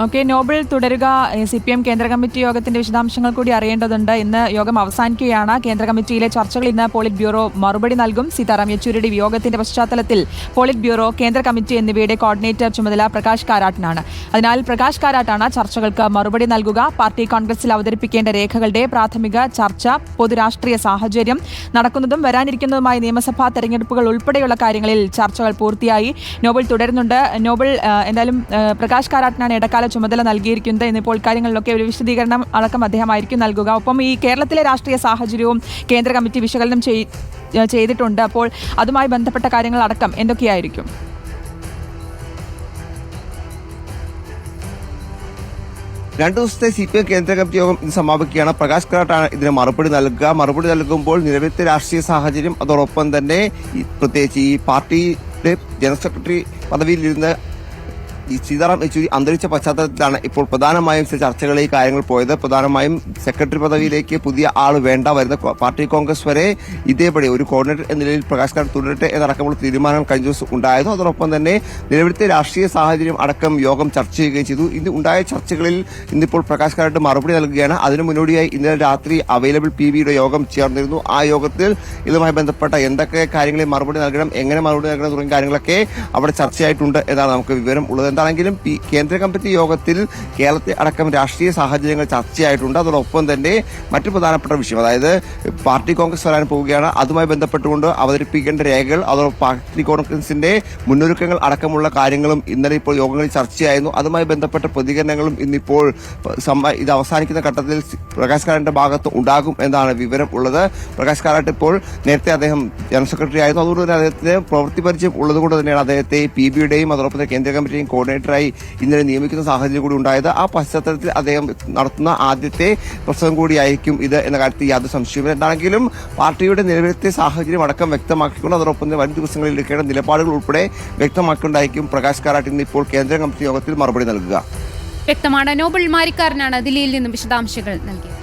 Okay Noble തുടരുക. C P M കേന്ദ്ര committee യോഗത്തിന്റെ വിശദാംശങ്ങൾ കൂടി അറിയേണ്ടതുണ്ട്. ഇന്ന് യോഗം അവസാനിക്കുകയാണ്. കേന്ദ്ര കമ്മിറ്റിയിലെ ചർച്ചകൾ ഇന്ന് പോളിറ്റ് ബ്യൂറോ മറുപടി നൽകും. സീതാറാം യെച്ചൂരിയുടെ വിയോഗത്തിന്റെ പശ്ചാത്തലത്തിൽ പോളിറ്റ് ബ്യൂറോ കേന്ദ്ര കമ്മിറ്റി എന്നിവയുടെ കോർഡിനേറ്റർ ചുമതല പ്രകാശ് കാരാട്ടിനാണ്. അതിനാൽ പ്രകാശ് കാരാട്ടാണ് ചർച്ചകൾക്ക് മറുപടി നൽകുക. പാർട്ടി കോൺഗ്രസിൽ അവതരിപ്പിക്കേണ്ട രേഖകളുടെ പ്രാഥമിക ചർച്ച പൊതുരാഷ്ട്രീയ സാഹചര്യം നടക്കുന്നതും വരാനിരിക്കുന്നതുമായ നിയമസഭാ തെരഞ്ഞെടുപ്പുകൾ ഉൾപ്പെടെയുള്ള കാര്യങ്ങളിൽ ചർച്ചകൾ പൂർത്തിയായി. നോബൽ തുടരുന്നുണ്ട്. നോബൽ എന്തായാലും പ്രകാശ് കാരാട്ടിനാണ് ഇടക്കാല ചുമതല നൽകിയിരിക്കുന്നത് എന്നിപ്പോൾ കാര്യങ്ങളിലൊക്കെ ഒരു വിശദീകരണം അടക്കം അദ്ദേഹമായിരിക്കും നൽകുക. ഒപ്പം ഈ കേരളത്തിലെ രാഷ്ട്രീയ സാഹചര്യവും കേന്ദ്ര കമ്മിറ്റി വിശകലനം ചെയ്തിട്ടുണ്ട്. അപ്പോൾ അതുമായി ബന്ധപ്പെട്ട കാര്യങ്ങൾ അടക്കം എന്തൊക്കെയായിരിക്കും? രണ്ടു ദിവസത്തെ സി പി എം കേന്ദ്ര കമ്മിറ്റി യോഗം ഇന്ന് സമാപിക്കുകയാണ്. പ്രകാശ് കാരാട്ടാണ് ഇതിന് മറുപടി നൽകുക. മറുപടി നൽകുമ്പോൾ നിലവിലത്തെ രാഷ്ട്രീയ സാഹചര്യം അതോടൊപ്പം തന്നെ പ്രത്യേകിച്ച് ഈ പാർട്ടിയുടെ ജനറൽ സെക്രട്ടറി ഈ സീതാറാം യെച്ചൂരി അന്തരിച്ച പശ്ചാത്തലത്തിലാണ് ഇപ്പോൾ പ്രധാനമായും ചില ചർച്ചകളിൽ കാര്യങ്ങൾ പോയത്. പ്രധാനമായും സെക്രട്ടറി പദവിയിലേക്ക് പുതിയ ആൾ വേണ്ട വരുന്ന പാർട്ടി കോൺഗ്രസ് വരെ ഇതേപടി ഒരു കോർഡിനേറ്റർ എന്ന നിലയിൽ പ്രകാശ് കാരൻ തുടരട്ടെ എന്നടക്കമുള്ള തീരുമാനം കഴിഞ്ഞ ദിവസം ഉണ്ടായിരുന്നു അതോടൊപ്പം തന്നെ നിലവിലത്തെ രാഷ്ട്രീയ സാഹചര്യം അടക്കം യോഗം ചർച്ച ചെയ്യുകയും ചെയ്തു. ഇന്ന് ഉണ്ടായ ചർച്ചകളിൽ ഇന്നിപ്പോൾ പ്രകാശ് കാരായിട്ട് മറുപടി നൽകുകയാണ്. അതിനു മുന്നോടിയായി ഇന്നലെ രാത്രി അവൈലബിൾ പി വിയുടെ യോഗം ചേർന്നിരുന്നു. ആ യോഗത്തിൽ ഇതുമായി ബന്ധപ്പെട്ട എന്തൊക്കെ കാര്യങ്ങളിൽ മറുപടി നൽകണം എങ്ങനെ മറുപടി നൽകണം തുടങ്ങിയ കാര്യങ്ങളൊക്കെ അവിടെ ചർച്ചയായിട്ടുണ്ട് എന്നാണ് നമുക്ക് വിവരം ഉള്ളത്. എന്താണെങ്കിലും കേന്ദ്ര കമ്മിറ്റി യോഗത്തിൽ കേരളത്തെ അടക്കം രാഷ്ട്രീയ സാഹചര്യങ്ങൾ ചർച്ചയായിട്ടുണ്ട്. അതോടൊപ്പം തന്നെ മറ്റു പ്രധാനപ്പെട്ട വിഷയം അതായത് പാർട്ടി കോൺഗ്രസ് വരാൻ പോവുകയാണ്. അതുമായി ബന്ധപ്പെട്ടുകൊണ്ട് അവതരിപ്പിക്കേണ്ട രേഖകൾ അതോടൊപ്പം പാർട്ടി കോൺഗ്രസിന്റെ മുന്നൊരുക്കങ്ങൾ അടക്കമുള്ള കാര്യങ്ങളും ഇന്നലെ ഇപ്പോൾ യോഗങ്ങളിൽ ചർച്ചയായിരുന്നു. അതുമായി ബന്ധപ്പെട്ട പ്രതികരണങ്ങളും ഇന്നിപ്പോൾ ഇത് അവസാനിക്കുന്ന ഘട്ടത്തിൽ പ്രകാശ് കാരാട്ടിന്റെ ഭാഗത്ത് ഉണ്ടാകും എന്നാണ് വിവരം ഉള്ളത്. പ്രകാശ് കാരാട്ട് ഇപ്പോൾ നേരത്തെ അദ്ദേഹം ജനറൽ സെക്രട്ടറി ആയിരുന്നു. അതുകൊണ്ട് തന്നെ അദ്ദേഹത്തിന് പ്രവൃത്തി പരിചയം ഉള്ളതുകൊണ്ട് തന്നെയാണ് അദ്ദേഹത്തെ പി ബിയുടെയും അതോടൊപ്പം കേന്ദ്ര കമ്മിറ്റിയും കോർഡിനേറ്ററായി ഇന്നലെ നിയമിക്കുന്ന സാഹചര്യം കൂടി ഉണ്ടായത്. ആ പശ്ചാത്തലത്തിൽ അദ്ദേഹം നടത്തുന്ന ആദ്യത്തെ പ്രസംഗം കൂടിയായിരിക്കും ഇത് എന്ന കാര്യത്തിൽ യാതൊരു സംശയമില്ല എന്താണെങ്കിലും പാർട്ടിയുടെ നിലവിലത്തെ സാഹചര്യം അടക്കം വ്യക്തമാക്കിക്കൊണ്ട് അതോടൊപ്പം തന്നെ വരും ദിവസങ്ങളിൽ എടുക്കേണ്ട നിലപാടുകൾ ഉൾപ്പെടെ വ്യക്തമാക്കിക്കൊണ്ടായിരിക്കും പ്രകാശ് കാരാട്ട് ഇന്ന് ഇപ്പോൾ കേന്ദ്ര കമ്മിറ്റി യോഗത്തിൽ മറുപടി നൽകുക. വ്യക്തമാണ്. നോബൽ മാരിക്കാരനാണ് ദില്ലിയിൽ നിന്നും വിശദാംശങ്ങൾ നൽകിയത്.